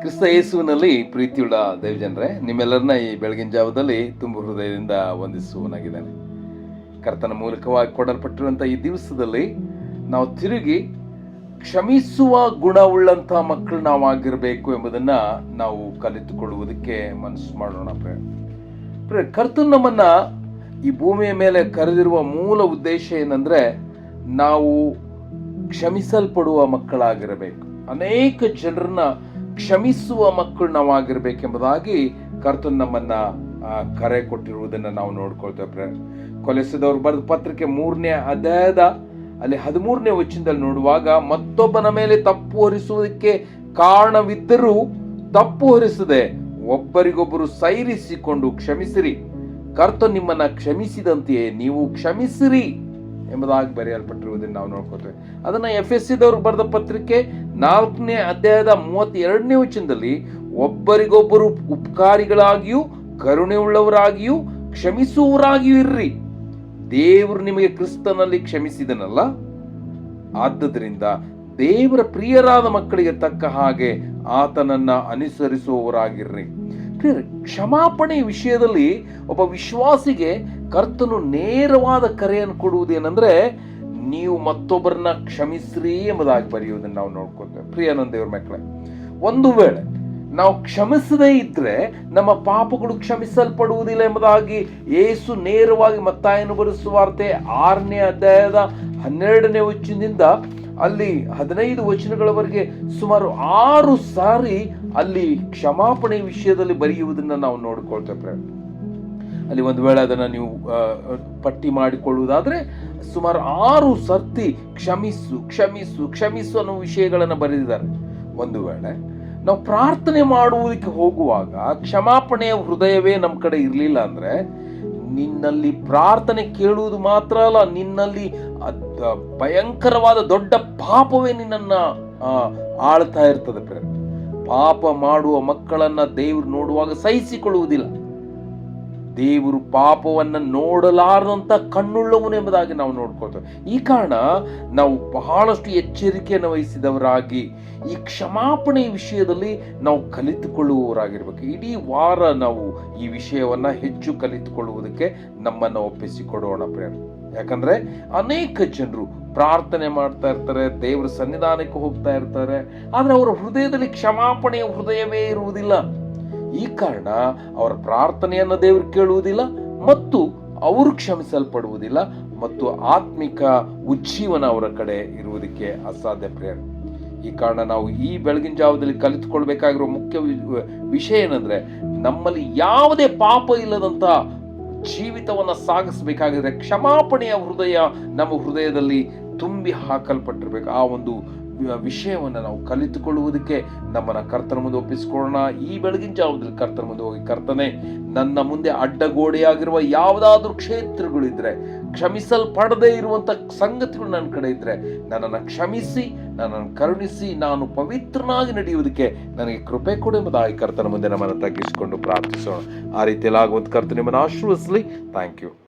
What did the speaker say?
ಕ್ರಿಸ್ತ ಯೇಸುವಿನಲ್ಲಿ ಪ್ರೀತಿಯುಳ್ಳ ದೇವಜನರೇ, ನಿಮ್ಮೆಲ್ಲರನ್ನ ಈ ಬೆಳಗಿನ ಜಾವದಲ್ಲಿ ತುಂಬ ಹೃದಯದಿಂದ ವಂದಿಸುವನಾಗಿದ್ದಾನೆ ಕರ್ತನ ಮೂಲಕವಾಗಿ ಕೊಡಲ್ಪಟ್ಟಿರುವಂಥ ಈ ದಿವಸದಲ್ಲಿ ನಾವು ತಿರುಗಿ ಕ್ಷಮಿಸುವ ಗುಣವುಳ್ಳಂಥ ಮಕ್ಕಳು ನಾವಾಗಿರಬೇಕು ಎಂಬುದನ್ನ ನಾವು ಕಲಿತುಕೊಳ್ಳುವುದಕ್ಕೆ ಮನಸ್ಸು ಮಾಡೋಣ ಪ್ರಿಯ, ಕರ್ತನು ನಮ್ಮನ್ನ ಈ ಭೂಮಿಯ ಮೇಲೆ ಕರೆದಿರುವ ಮೂಲ ಉದ್ದೇಶ ಏನಂದ್ರೆ ನಾವು ಕ್ಷಮಿಸಲ್ಪಡುವ ಮಕ್ಕಳಾಗಿರಬೇಕು. ಅನೇಕ ಜನರನ್ನ ಕ್ಷಮಿಸುವ ಮಕ್ಕಳು ನಾವಾಗಿರ್ಬೇಕೆಂಬುದಾಗಿ ಕರ್ತನ್ ನಮ್ಮನ್ನ ಕರೆ ಕೊಟ್ಟಿರುವುದನ್ನು ನಾವು ನೋಡ್ಕೊಳ್ತೇವೆ ಫ್ರೆಂಡ್ಸ್ ಕೊಲೆಸಿದವರು ಬರೆದ ಪತ್ರಿಕೆ ಮೂರನೇ ಅಧ್ಯಾಯದ ಅಲ್ಲಿ ಹದಿಮೂರನೇ ವಚನದಲ್ಲಿ ನೋಡುವಾಗ, ಮತ್ತೊಬ್ಬನ ಮೇಲೆ ತಪ್ಪು ಹೊರಿಸುವುದಕ್ಕೆ ಕಾರಣವಿದ್ದರೂ ತಪ್ಪು ಹೊರಿಸದೆ ಒಬ್ಬರಿಗೊಬ್ಬರು ಸೈರಿಸಿಕೊಂಡು ಕ್ಷಮಿಸಿರಿ. ಕರ್ತ ನಿಮ್ಮನ್ನ ಕ್ಷಮಿಸಿದಂತೆಯೇ ನೀವು ಕ್ಷಮಿಸಿರಿ. ಎಂಬುದಾಗಿ ಬರೆಯಲ್ಪಟ್ಟಿರುವುದನ್ನು ನಾವು ನೋಡ್ಕೋತೇವೆ. ಅದನ್ನ ಎಫ್ ಎಸ್ ಸಿದವ್ರು ಬರೆದ ಪತ್ರಿಕೆ ನಾಲ್ಕನೇ ಅಧ್ಯಾಯದ ಮೂವತ್ತೆರಡನೇ ವಚನದಲ್ಲಿ, ಒಬ್ಬರಿಗೊಬ್ಬರು ಉಪಕಾರಿಗಳಾಗಿಯೂ, ಕರುಣೆಯುಳ್ಳವರಾಗಿಯೂ, ಕ್ಷಮಿಸುವವರಾಗಿಯೂ ಇರ್ರಿ. ದೇವರು ನಿಮಗೆ ಕ್ರಿಸ್ತನಲ್ಲಿ ಕ್ಷಮಿಸಿದನಲ್ಲ? ಆದ್ದರಿಂದ ದೇವರ ಪ್ರಿಯರಾದ ಮಕ್ಕಳಿಗೆ ತಕ್ಕ ಹಾಗೆ ಆತನನ್ನ ಅನುಸರಿಸುವವರಾಗಿರ್ರಿ. ಕ್ಷಮಾಪಣೆ ವಿಷಯದಲ್ಲಿ ಒಬ್ಬ ವಿಶ್ವಾಸಿಗೆ ಕರ್ತನು ನೇರವಾದ ಕರೆಯನ್ನು ಕೊಡುವುದೇನೆಂದ್ರೆ ನೀವು ಮತ್ತೊಬ್ಬರನ್ನ ಕ್ಷಮಿಸ್ರಿ ಎಂಬುದಾಗಿ ಬರೆಯುವುದನ್ನು ನಾವು ನೋಡ್ಕೊತೇವೆ ಪ್ರಿಯಾನಂದ ದೇವರ ಮಕ್ಕಳೇ, ಒಂದು ವೇಳೆ ನಾವು ಕ್ಷಮಿಸದೇ ಇದ್ರೆ ನಮ್ಮ ಪಾಪಗಳು ಕ್ಷಮಿಸಲ್ಪಡುವುದಿಲ್ಲ ಎಂಬುದಾಗಿ ಏಸು ನೇರವಾಗಿ ಮತ್ತಾಯನು ಬರೆಸುವಾರ್ತೆ ಆರನೇ ಅಧ್ಯಾಯದ ಹನ್ನೆರಡನೇ ವಚನದಿಂದ ಅಲ್ಲಿ ಹದಿನೈದು ವಚನಗಳವರೆಗೆ ಸುಮಾರು ಆರು ಸಾರಿ ಅಲ್ಲಿ ಕ್ಷಮಾಪಣೆ ವಿಷಯದಲ್ಲಿ ಬರೆಯುವುದನ್ನು ನಾವು ನೋಡ್ಕೊಳ್ತೇವೆ. ಅಲ್ಲಿ ಒಂದು ವೇಳೆ ಅದನ್ನು ನೀವು ಪಟ್ಟಿ ಮಾಡಿಕೊಳ್ಳುವುದಾದ್ರೆ ಸುಮಾರು ಆರು ಸರ್ತಿ ಕ್ಷಮಿಸು ಕ್ಷಮಿಸು ಕ್ಷಮಿಸು ಅನ್ನೋ ವಿಷಯಗಳನ್ನು ಬರೆದಿದ್ದಾರೆ. ಒಂದು ವೇಳೆ ನಾವು ಪ್ರಾರ್ಥನೆ ಮಾಡುವುದಕ್ಕೆ ಹೋಗುವಾಗ ಕ್ಷಮಾಪಣೆಯ ಹೃದಯವೇ ನಮ್ಮ ಕಡೆ ಇರಲಿಲ್ಲ ಅಂದ್ರೆ ನಿನ್ನಲ್ಲಿ ಪ್ರಾರ್ಥನೆ ಕೇಳುವುದು ಮಾತ್ರ ಅಲ್ಲ, ನಿನ್ನಲ್ಲಿ ಭಯಂಕರವಾದ ದೊಡ್ಡ ಪಾಪವೇ ನಿನ್ನನ್ನು ಆಳ್ತಾ ಇರ್ತದೆ ಪ್ರೇಮ ಪಾಪ ಮಾಡುವ ಮಕ್ಕಳನ್ನ ದೇವರು ನೋಡುವಾಗ ಸಹಿಸಿಕೊಳ್ಳುವುದಿಲ್ಲ. ದೇವರು ಪಾಪವನ್ನು ನೋಡಲಾರದಂಥ ಕಣ್ಣುಳ್ಳವನು ಎಂಬುದಾಗಿ ನಾವು ನೋಡ್ಕೊಳ್ತೇವೆ. ಈ ಕಾರಣ ನಾವು ಬಹಳಷ್ಟು ಎಚ್ಚರಿಕೆಯನ್ನು ವಹಿಸಿದವರಾಗಿ ಈ ಕ್ಷಮಾಪಣೆ ವಿಷಯದಲ್ಲಿ ನಾವು ಕಲಿತುಕೊಳ್ಳುವವರಾಗಿರ್ಬೇಕು. ಇಡೀ ವಾರ ನಾವು ಈ ವಿಷಯವನ್ನು ಹೆಚ್ಚು ಕಲಿತುಕೊಳ್ಳುವುದಕ್ಕೆ ನಮ್ಮನ್ನು ಒಪ್ಪಿಸಿಕೊಡೋಣ ಪ್ರೇರಣೆ ಯಾಕಂದ್ರೆ ಅನೇಕ ಜನರು ಪ್ರಾರ್ಥನೆ ಮಾಡ್ತಾ ಇರ್ತಾರೆ, ದೇವರ ಸನ್ನಿಧಾನಕ್ಕೆ ಹೋಗ್ತಾ ಇರ್ತಾರೆ, ಆದರೆ ಅವರ ಹೃದಯದಲ್ಲಿ ಕ್ಷಮಾಪಣೆಯ ಹೃದಯವೇ ಇರುವುದಿಲ್ಲ. ಈ ಕಾರಣ ಅವರ ಪ್ರಾರ್ಥನೆಯನ್ನು ದೇವರು ಕೇಳುವುದಿಲ್ಲ ಮತ್ತು ಅವರು ಕ್ಷಮಿಸಲ್ಪಡುವುದಿಲ್ಲ ಮತ್ತು ಆತ್ಮಿಕ ಉಜ್ಜೀವನ ಅವರ ಕಡೆ ಇರುವುದಕ್ಕೆ ಅಸಾಧ್ಯ ಪ್ರೇರಣೆ ಈ ಕಾರಣ ನಾವು ಈ ಬೆಳಗಿನ ಜಾವದಲ್ಲಿ ಕಲಿತುಕೊಳ್ಬೇಕಾಗಿರೋ ಮುಖ್ಯ ವಿಷಯ ಏನಂದ್ರೆ ನಮ್ಮಲ್ಲಿ ಯಾವುದೇ ಪಾಪ ಇಲ್ಲದಂತ ಜೀವಿತವನ್ನ ಸಾಗಿಸಬೇಕಾಗಿದ್ರೆ ಕ್ಷಮಾಪಣೆಯ ಹೃದಯ ನಮ್ಮ ಹೃದಯದಲ್ಲಿ ತುಂಬಿ ಹಾಕಲ್ಪಟ್ಟಿರ್ಬೇಕು. ಆ ಒಂದು ವಿಷಯವನ್ನ ನಾವು ಕಲಿತುಕೊಳ್ಳುವುದಕ್ಕೆ ನಮ್ಮನ್ನು ಕರ್ತನ ಮುಂದೆ ಒಪ್ಪಿಸಿಕೊಳ್ಳೋಣ. ಈ ಬೆಳಗಿನ ಜಾವದಲ್ಲಿ ಕರ್ತನ ಮುಂದೆ ಹೋಗಿ ಕರ್ತನೆ, ನನ್ನ ಮುಂದೆ ಅಡ್ಡಗೋಡೆಯಾಗಿರುವ ಯಾವುದಾದ್ರೂ ಕ್ಷೇತ್ರಗಳಿದ್ರೆ ಕ್ಷಮಿಸಲ್ಪಡದೇ ಇರುವಂತ ಸಂಗತಿಗಳು ನನ್ನ ಕಡೆ ಇದ್ರೆ, ನನ್ನನ್ನು ಕ್ಷಮಿಸಿ, ನನ್ನನ್ನು ಕರುಣಿಸಿ, ನಾನು ಪವಿತ್ರನಾಗಿ ನಡೆಯುವುದಕ್ಕೆ ನನಗೆ ಕೃಪೆ ಕೊಡು ಎಂಬುದಾಗಿ ಕರ್ತನ ಮುಂದೆ ನಮ್ಮನ್ನು ತಗ್ಗಿಸಿಕೊಂಡು ಪ್ರಾರ್ಥಿಸೋಣ. ಆ ರೀತಿಯಲ್ಲಿ ಆಗುವಂತ ಕರ್ತನ ನಿಮ್ಮನ್ನು ಥ್ಯಾಂಕ್ ಯು